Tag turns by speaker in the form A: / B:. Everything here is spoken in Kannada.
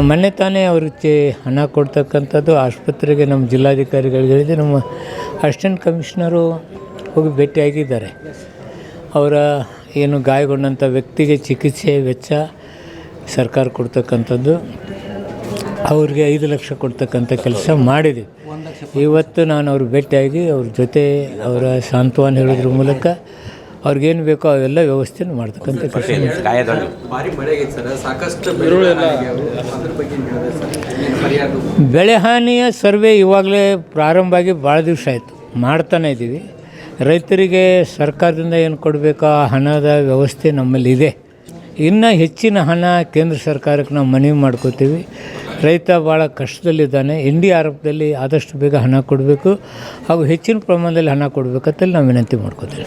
A: ಮೊನ್ನೆ ತಾನೇ ಅವ್ರಿಗೆ ಹಣ ಕೊಡ್ತಕ್ಕಂಥದ್ದು. ಆಸ್ಪತ್ರೆಗೆ ನಮ್ಮ ಜಿಲ್ಲಾಧಿಕಾರಿಗಳಿಗೆ ಹೇಳಿದೆ. ನಮ್ಮ ಅಸಿಸ್ಟೆಂಟ್ ಕಮಿಷನರು ಹೋಗಿ ಭೇಟಿಯಾಗಿದ್ದಾರೆ. ಅವರ ಏನು ಗಾಯಗೊಂಡಂಥ ವ್ಯಕ್ತಿಗೆ ಚಿಕಿತ್ಸೆ ವೆಚ್ಚ ಸರ್ಕಾರ ಕೊಡ್ತಕ್ಕಂಥದ್ದು. ಅವ್ರಿಗೆ ಐದು ಲಕ್ಷ ಕೊಡ್ತಕ್ಕಂಥ ಕೆಲಸ ಮಾಡಿದೆ. ಇವತ್ತು ನಾನು ಅವ್ರು ಭೇಟಿಯಾಗಿ ಅವ್ರ ಜೊತೆ ಅವರ ಸಾಂತ್ವನ ಹೇಳೋದ್ರ ಮೂಲಕ ಅವ್ರಿಗೇನು ಬೇಕೋ ಅವೆಲ್ಲ ವ್ಯವಸ್ಥೆನ ಮಾಡ್ತಕ್ಕಂಥ ಕೆಲಸ
B: ಸಾಕಷ್ಟು ಬೆಳೆ
A: ಹಾನಿಯ ಸರ್ವೆ ಇವಾಗಲೇ ಪ್ರಾರಂಭ ಆಗಿ ಭಾಳ ದಿವಸ ಆಯಿತು. ಮಾಡ್ತಾನೆ ಇದ್ದೀವಿ. ರೈತರಿಗೆ ಸರ್ಕಾರದಿಂದ ಏನು ಕೊಡಬೇಕೋ? ಆ ಹಣದ ವ್ಯವಸ್ಥೆ ನಮ್ಮಲ್ಲಿ ಇದೆ. ಇನ್ನೂ ಹೆಚ್ಚಿನ ಹಣ ಕೇಂದ್ರ ಸರ್ಕಾರಕ್ಕೆ ನಾವು ಮನವಿ ಮಾಡ್ಕೋತೀವಿ. ರೈತ ಭಾಳ ಕಷ್ಟದಲ್ಲಿದ್ದಾನೆ. ಎನ್ ಡಿ ಆರ್ ಎಫ್ದಲ್ಲಿ ಆದಷ್ಟು ಬೇಗ ಹಣ ಕೊಡಬೇಕು. ಹಾಗೂ ಹೆಚ್ಚಿನ ಪ್ರಮಾಣದಲ್ಲಿ ಹಣ ಕೊಡಬೇಕಂತೇಳಿ ನಾವು ವಿನಂತಿ ಮಾಡ್ಕೋತೀವಿ.